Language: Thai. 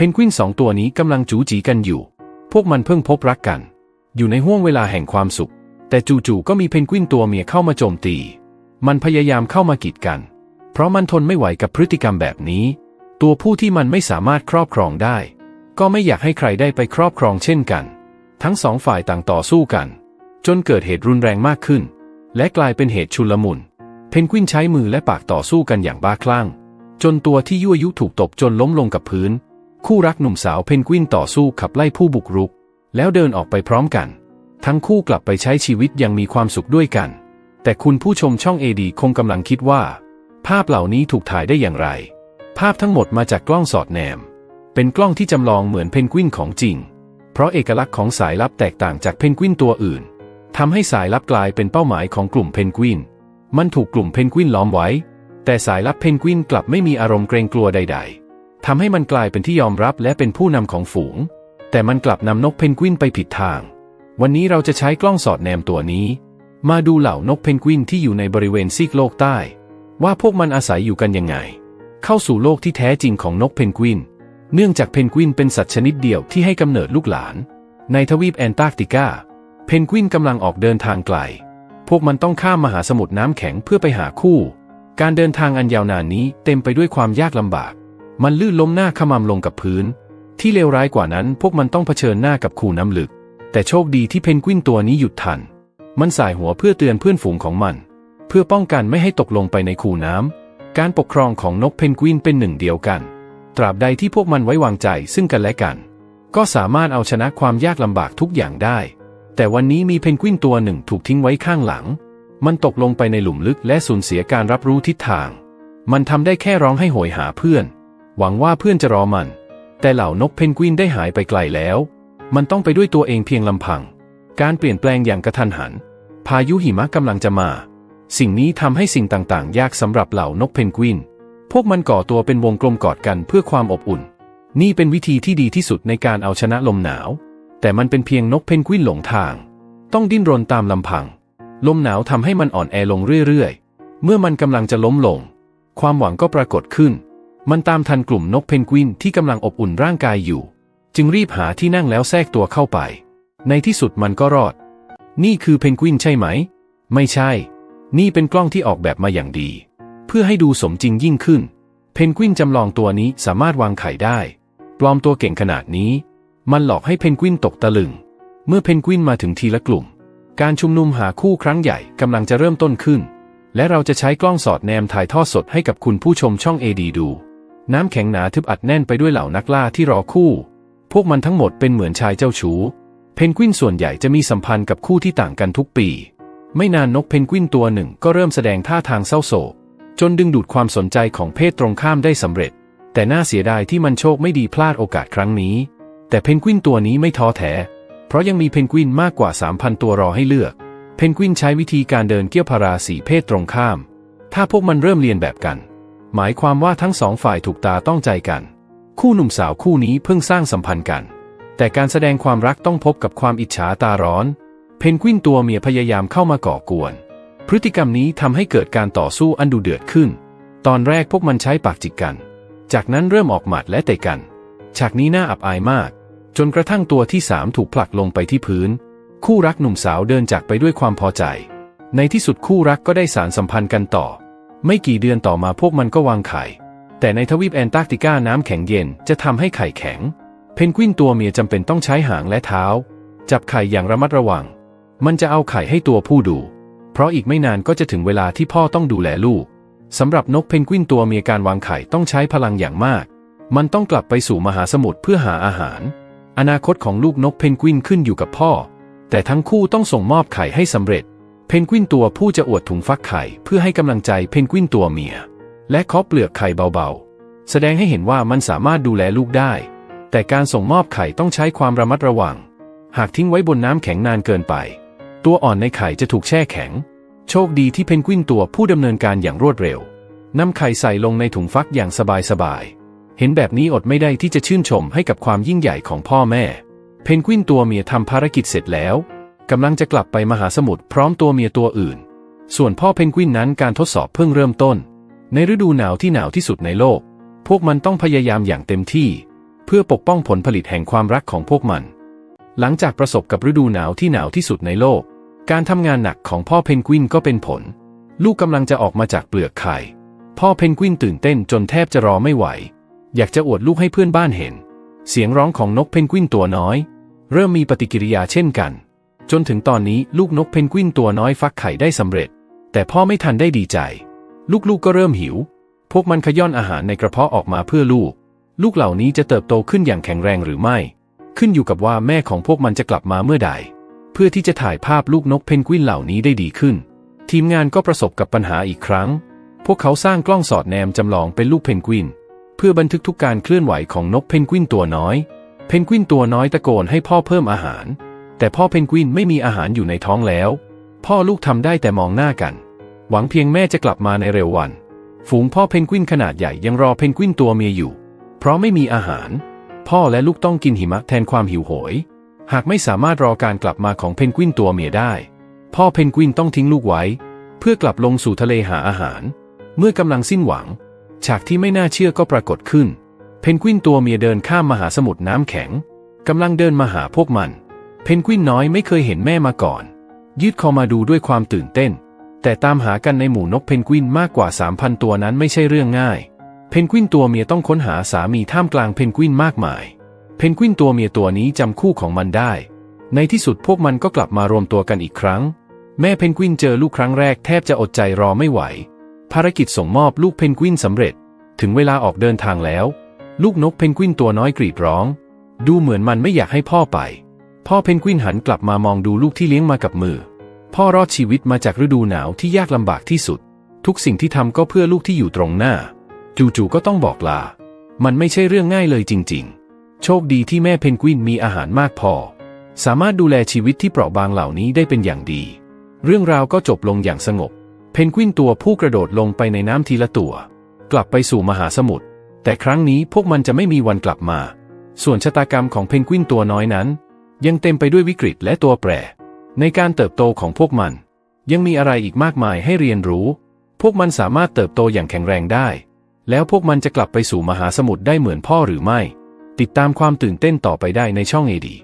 เพนกวินสองตัวนี้กำลังจูจีกันอยู่ พวกมันเพิ่งพบรักกัน อยู่ในห่วงเวลาแห่งความสุข แต่จู่ๆก็มีเพนกวินตัวเมียเข้ามาโจมตี มันพยายามเข้ามากีดกัน เพราะมันทนไม่ไหวกับพฤติกรรมแบบนี้ ตัวผู้ที่มันไม่สามารถครอบครองได้ ก็ไม่อยากให้ใครได้ไปครอบครองเช่นกัน ทั้งสองฝ่ายต่างต่อสู้กัน จนเกิดเหตุรุนแรงมากขึ้น และกลายเป็นเหตุชุลมุนเพนกวินใช้มือและปากต่อสู้กันอย่างบ้าคลั่ง จนตัวที่ยั่วยุถูกตบจนล้มลงกับพื้น คู่รักหนุ่มสาวเพนกวินต่อสู้ขับไล่ผู้บุกรุก แล้วเดินออกไปพร้อมกัน ทั้งคู่กลับไปใช้ชีวิตย่างมีความสุขด้วยกัน แต่คุณผู้ชมช่องเอดีคงกำลังคิดว่า ภาพเหล่านี้ถูกถ่ายได้อย่างไร ภาพทั้งหมดมาจากกล้องสอดแนม เป็นกล้องที่จำลองเหมือนเพนกวินของจริง เพราะเอกลักษณ์ของสายลับแตกต่างจากเพนกวินตัวอื่นทำให้สายลับกลายเป็นเป้าหมายของกลุ่มเพนกวิน มันถูกกลุ่มเพนกวินล้อมไว้ แต่สายลับเพนกวินกลับไม่มีอารมณ์เกรงกลัวใด ๆ ทำให้มันกลายเป็นที่ยอมรับและเป็นผู้นำของฝูง แต่มันกลับนำนกเพนกวินไปผิดทาง วันนี้เราจะใช้กล้องสอดแนมตัวนี้ มาดูเหล่านกเพนกวินที่อยู่ในบริเวณซีกโลกใต้ ว่าพวกมันอาศัยอยู่กันยังไง เข้าสู่โลกที่แท้จริงของนกเพนกวิน เนื่องจากเพนกวินเป็นสัตว์ชนิดเดียวที่ให้กำเนิดลูกหลาน ในทวีปแอนตาร์กติกา เพนกวินกำลังออกเดินทางไกล พวกมันต้องข้ามมหาสมุทรน้ำแข็งเพื่อไปหาคู่ การเดินทางอันยาวนานนี้เต็มไปด้วยความยากลำบาก มันลื่นล้มหน้าขมำลงกับพื้น ที่เลวร้ายกว่านั้นพวกมันต้องเผชิญหน้ากับขูน้ำลึก แต่โชคดีที่เพนกวินตัวนี้หยุดทัน มันสายหัวเพื่อเตือนเพื่อนฝูงของมัน เพื่อป้องกันไม่ให้ตกลงไปในคูน้ำ การปกครองของนกเพนกวินเป็นหนึ่งเดียวกัน ตราบใดที่พวกมันไว้วางใจซึ่งกันและกัน ก็สามารถเอาชนะความยากลำบากทุกอย่างได้ แต่วันนี้มีเพนกวินตัวหนึ่งถูกทิ้งไว้ข้างหลัง มันตกลงไปในหลุมลึกและสูญเสียการรับรู้ทิศทาง มันทำได้แค่ร้องให้โหยหาเพื่อน หวังว่าเพื่อนจะรอมัน แต่เหล่านกเพนกวินได้หายไปไกลแล้ว มันต้องไปด้วยตัวเองเพียงลำพัง การเปลี่ยนแปลงอย่างกระทันหัน พายุหิมะกำลังจะมา สิ่งนี้ทำให้สิ่งต่างๆ ยากสำหรับเหล่านกเพนกวิน พวกมันก่อตัวเป็นวงกลมกอดกันเพื่อความอบอุ่น นี่เป็นวิธีที่ดีที่สุดในการเอาชนะลมหนาว แต่มันเป็นเพียงนกเพนกวินหลงทาง ต้องดิ้นรนตามลำพัง ลมหนาวทำให้มันอ่อนแอลงเรื่อยๆ เมื่อมันกำลังจะล้มลง ความหวังก็ปรากฏขึ้น มันตามทันกลุ่มนกเพนกวินที่กำลังอบอุ่นร่างกายอยู่ จึงรีบหาที่นั่งแล้วแทรกตัวเข้าไป ในที่สุดมันก็รอด นี่คือเพนกวินใช่ไหม ไม่ใช่ นี่เป็นกล้องที่ออกแบบมาอย่างดี เพื่อให้ดูสมจริงยิ่งขึ้น เพนกวินจำลองตัวนี้สามารถวางไข่ได้ ปลอมตัวเก่งขนาดนี้ มันหลอกให้เพนกวินตกตะลึง เมื่อเพนกวินมาถึงทีละกลุ่ม การชุมนุมหาคู่ครั้งใหญ่กำลังจะเริ่มต้นขึ้น และเราจะใช้กล้องสอดแนมถ่ายทอดสดให้กับคุณผู้ชมช่องเอดีดู น้ำแข็งหนาทึบอัดแน่นไปด้วยเหล่านักล่าที่รอคู่ พวกมันทั้งหมดเป็นเหมือนชายเจ้าชู้ เพนกวินส่วนใหญ่จะมีสัมพันธ์กับคู่ที่ต่างกันทุกปี ไม่นานนกเพนกวินตัวหนึ่งก็เริ่มแสดงท่าทางเศร้าโศก จนดึงดูดความสนใจของเพศตรงข้ามได้สำเร็จ แต่น่าเสียดายที่มันโชคไม่ดีพลาดโอกาสครั้งนี้ แต่เพนกวินตัวนี้ไม่ท้อแท้ เพราะยังมีเพนกวินมากกว่า 3,000 ตัวรอให้เลือก เพนกวินใช้วิธีการเดินเกี่ยวพาราสีเพศตรงข้าม ถ้าพวกมันเริ่มเรียนแบบกัน หมายความว่าทั้งสองฝ่ายถูกตาต้องใจกัน คู่หนุ่มสาวคู่นี้เพิ่งสร้างสัมพันธ์กัน แต่การแสดงความรักต้องพบกับความอิจฉาตาร้อน เพนกวินตัวเมียพยายามเข้ามาก่อกวน พฤติกรรมนี้ทำให้เกิดการต่อสู้อันดุเดือดขึ้น ตอนแรกพวกมันใช้ปากจิกกัน จากนั้นเริ่มออกหมัดและเตะกัน ฉากนี้น่าอับอายมาก จนกระทั่งตัวที่สามถูกผลักลงไปที่พื้น คู่รักหนุ่มสาวเดินจากไปด้วยความพอใจ ในที่สุดคู่รักก็ได้สารสัมพันธ์กันต่อ ไม่กี่เดือนต่อมาพวกมันก็วางไข่ แต่ในทวีปแอนตาร์กติกาน้ำแข็งเย็นจะทำให้ไข่แข็ง เพนกวินตัวเมียจำเป็นต้องใช้หางและเท้า จับไข่อย่างระมัดระวัง มันจะเอาไข่ให้ตัวผู้ดู เพราะอีกไม่นานก็จะถึงเวลาที่พ่อต้องดูแลลูกสำหรับนกเพนกวินตัวเมียการวางไข่ต้องใช้พลังอย่างมาก มันต้องกลับไปสู่มหาสมุทรเพื่อหาอาหาร อนาคตของลูกนกเพนกวินขึ้นอยู่กับพ่อ แต่ทั้งคู่ต้องส่งมอบไข่ให้สำเร็จ เพนกวินตัวผู้จะอวดถุงฟักไข่เพื่อให้กำลังใจเพนกวินตัวเมีย และเคาะเปลือกไข่เบาๆ แสดงให้เห็นว่ามันสามารถดูแลลูกได้ แต่การส่งมอบไข่ต้องใช้ความระมัดระวัง หากทิ้งไว้บนน้ำแข็งนานเกินไป ตัวอ่อนในไข่จะถูกแช่แข็ง โชคดีที่เพนกวินตัวผู้ดำเนินการอย่างรวดเร็วนำไข่ใส่ลงในถุงฟักอย่างสบายๆ เห็นแบบนี้อดไม่ได้ที่จะชื่นชมให้กับความยิ่งใหญ่ของพ่อแม่ เพนกวินตัวเมียทำภารกิจเสร็จแล้ว กำลังจะกลับไปมหาสมุทรพร้อมตัวเมียตัวอื่น ส่วนพ่อเพนกวินนั้นการทดสอบเพิ่งเริ่มต้น ในฤดูหนาวที่หนาวที่สุดในโลก พวกมันต้องพยายามอย่างเต็มที่ เพื่อปกป้องผลผลิตแห่งความรักของพวกมัน หลังจากประสบกับฤดูหนาวที่หนาวที่สุดในโลก การทำงานหนักของพ่อเพนกวินก็เป็นผล ลูกกำลังจะออกมาจากเปลือกไข่ พ่อเพนกวินตื่นเต้นจนแทบจะรอไม่ไหว อยากจะอวดลูกให้เพื่อนบ้านเห็น เสียงร้องของนกเพนกวินตัวน้อย เริ่มมีปฏิกิริยาเช่นกัน จนถึงตอนนี้ลูกนกเพนกวินตัวน้อยฟักไข่ได้สำเร็จ แต่พ่อไม่ทันได้ดีใจ ลูกๆก็เริ่มหิว พวกมันขย่อนอาหารในกระเพาะออกมาเพื่อลูก ลูกเหล่านี้จะเติบโตขึ้นอย่างแข็งแรงหรือไม่ ขึ้นอยู่กับว่าแม่ของพวกมันจะกลับมาเมื่อใด เพื่อที่จะถ่ายภาพลูกนกเพนกวินเหล่านี้ได้ดีขึ้น ทีมงานก็ประสบกับปัญหาอีกครั้ง พวกเขาสร้างกล้องสอดแนมจำลองเป็นลูกเพนกวิน เพื่อบันทึกทุกการเคลื่อนไหวของนกเพนกวินตัวน้อย เพนกวินตัวน้อยตะโกนให้พ่อเพิ่มอาหาร แต่พ่อเพนกวินไม่มีอาหารอยู่ในท้องแล้ว พ่อลูกทำได้แต่มองหน้ากัน หวังเพียงแม่จะกลับมาในเร็ววัน ฝูงพ่อเพนกวินขนาดใหญ่ยังรอเพนกวินตัวเมียอยู่ เพราะไม่มีอาหาร พ่อและลูกต้องกินหิมะแทนความหิวโหย หากไม่สามารถรอการกลับมาของเพนกวินตัวเมียได้ พ่อเพนกวินต้องทิ้งลูกไว้ เพื่อกลับลงสู่ทะเลหาอาหาร เมื่อกำลังสิ้นหวัง ฉากที่ไม่น่าเชื่อก็ปรากฏขึ้น เพนกวินตัวเมียเดินข้ามมหาสมุทรน้ำแข็งกำลังเดินมาหาพวกมัน เพนกวินน้อยไม่เคยเห็นแม่มาก่อน ยืดคอมาดูด้วยความตื่นเต้น แต่ตามหากันในหมู่นกเพนกวินมากกว่า 3,000 ตัวนั้นไม่ใช่เรื่องง่าย เพนกวินตัวเมียต้องค้นหาสามีท่ามกลางเพนกวินมากมาย เพนกวินตัวเมียตัวนี้จำคู่ของมันได้ ในที่สุดพวกมันก็กลับมารวมตัวกันอีกครั้ง แม่เพนกวินเจอลูกครั้งแรกแทบจะอดใจรอไม่ไหว ภารกิจส่งมอบลูกเพนกวินสำเร็จ ถึงเวลาออกเดินทางแล้ว ลูกนกเพนกวินตัวน้อยกรีดร้อง ดูเหมือนมันไม่อยากให้พ่อไป พ่อเพนกวินหันกลับมามองดูลูกที่เลี้ยงมากับมือ พ่อรอดชีวิตมาจากฤดูหนาวที่ยากลำบากที่สุด ทุกสิ่งที่ทำก็เพื่อลูกที่อยู่ตรงหน้า จู่ๆก็ต้องบอกลา มันไม่ใช่เรื่องง่ายเลยจริง ๆ โชคดีที่แม่เพนกวินมีอาหารมากพอ สามารถดูแลชีวิตที่เปราะบางเหล่านี้ได้เป็นอย่างดี เรื่องราวก็จบลงอย่างสงบ เพนกวินตัวผู้กระโดดลงไปในน้ำทีละตัว กลับไปสู่มหาสมุทรแต่ครั้งนี้พวกมันจะไม่มีวันกลับมา ส่วนชะตากรรมของเพนกวินตัวน้อยนั้น ยังเต็มไปด้วยวิกฤตและตัวแปร ในการเติบโตของพวกมัน ยังมีอะไรอีกมากมายให้เรียนรู้ พวกมันสามารถเติบโตอย่างแข็งแรงได้ แล้วพวกมันจะกลับไปสู่มหาสมุทรได้เหมือนพ่อหรือไม่ ติดตามความตื่นเต้นต่อไปได้ในช่องเอดี